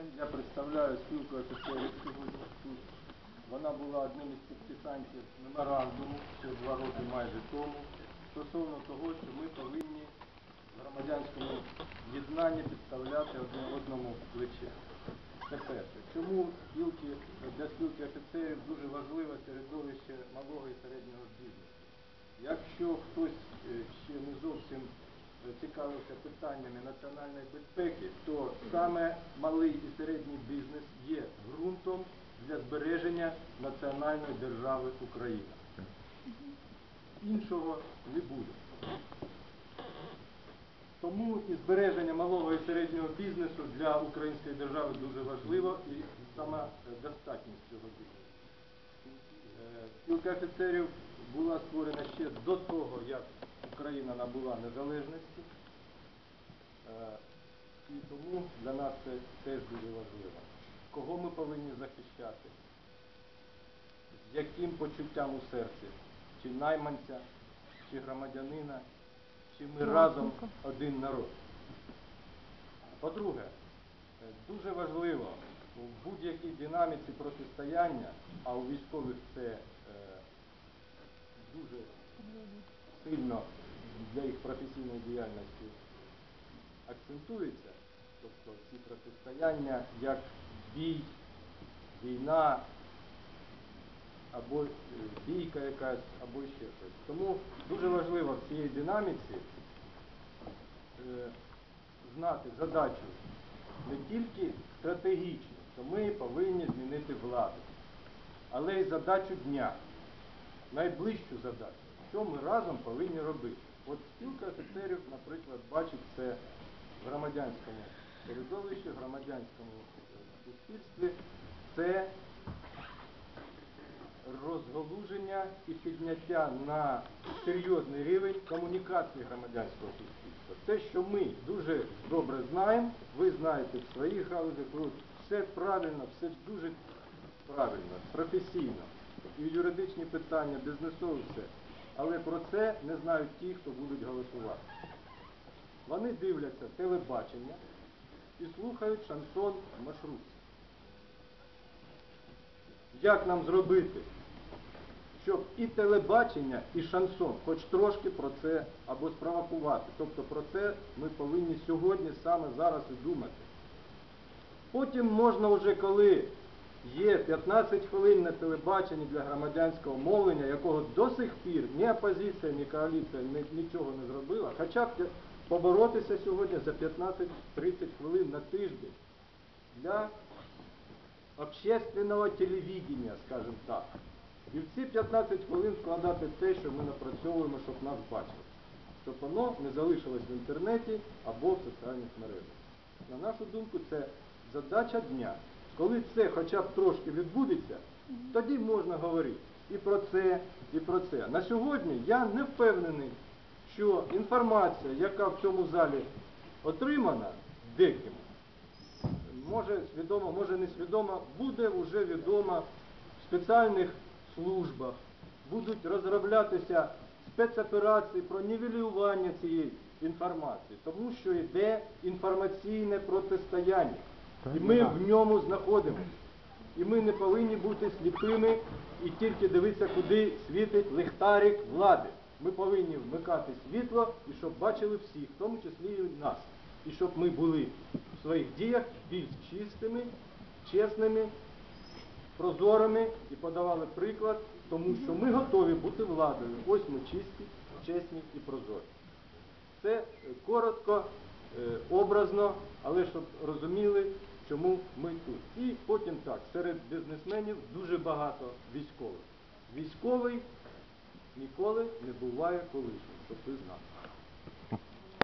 Я представляю спілку офіцерів сьогодні тут. Вона була одним із підписантів меморандуму ще два роки майже тому стосовно того, що ми повинні в громадянському єднанні підставляти одне одному плече. Це перше. Чому спілки, для спілки офіцерів дуже важливе середовище малого і середнього бізнесу? Якщо хтось е, ще не зовсім цікавився питаннями національної безпеки, то саме малий і середній бізнес є ґрунтом для збереження національної держави Україна. Іншого не буде. Тому і збереження малого і середнього бізнесу для української держави дуже важливо і саме е, достатність цього бізнесу. Е, Спілка офіцерів була створена ще до того, як Україна набула незалежності. Е, І тому для нас це теж дуже важливо. Кого ми повинні захищати? З яким почуттям у серці? Чи найманця, чи громадянина, чи ми разом один народ? По-друге, е, дуже важливо у будь-якій динаміці протистояння, а у військових це е, дуже сильно для їх професійної діяльності акцентується, тобто ці протистояння як бій, війна, або е, бійка якась, або ще щось. Тому дуже важливо в цій динаміці е, знати задачу не тільки стратегічну, що ми повинні змінити владу, але й задачу дня, найближчу задачу, що ми разом повинні робити. От спілка офіцерів, наприклад, бачить це в громадянському середовищі, в громадянському суспільстві. Це розгалуження і підняття на серйозний рівень комунікації громадянського суспільства. Те, що ми дуже добре знаємо, ви знаєте в своїх галузях, все правильно, все дуже правильно, професійно. І юридичні питання, бізнесові все. Але про це не знають ті, хто будуть голосувати. Вони дивляться телебачення і слухають шансон в маршрутці. Як нам зробити, щоб і телебачення, і шансон хоч трошки про це або спровокувати. Тобто про це ми повинні сьогодні саме зараз і думати. Потім можна вже коли є 15 хвилин на телебаченні для громадянського мовлення, якого до сих пір ні опозиція, ні коаліція ні- нічого не зробила, хоча б поборотися сьогодні за 15-30 хвилин на тиждень для общественного телевидения, скажімо так. І в ці 15 хвилин вкладати те, що ми напрацьовуємо, щоб нас бачили. Щоб воно не залишилось в інтернеті або в соціальних мережах. На нашу думку, це задача дня. Коли це хоча б трошки відбудеться, тоді можна говорити і про це, і про це. На сьогодні я не впевнений, що інформація, яка в цьому залі отримана деким, може свідомо, може не свідомо, буде вже відома в спеціальних службах. Будуть розроблятися спецоперації про нівелювання цієї інформації, тому що йде інформаційне протистояння. І ми в ньому знаходимося. І ми не повинні бути сліпими і тільки дивитися, куди світить ліхтарик влади. Ми повинні вмикати світло і щоб бачили всі, в тому числі і нас. І щоб ми були в своїх діях більш чистими, чесними, прозорими і подавали приклад, тому що ми готові бути владою. Ось ми чисті, чесні і прозорі. Це е, коротко, е, образно, але щоб розуміли, чому ми тут. І потім так, серед бізнесменів дуже багато військових. Військовий ніколи не буває колишнім, щоб ви знали.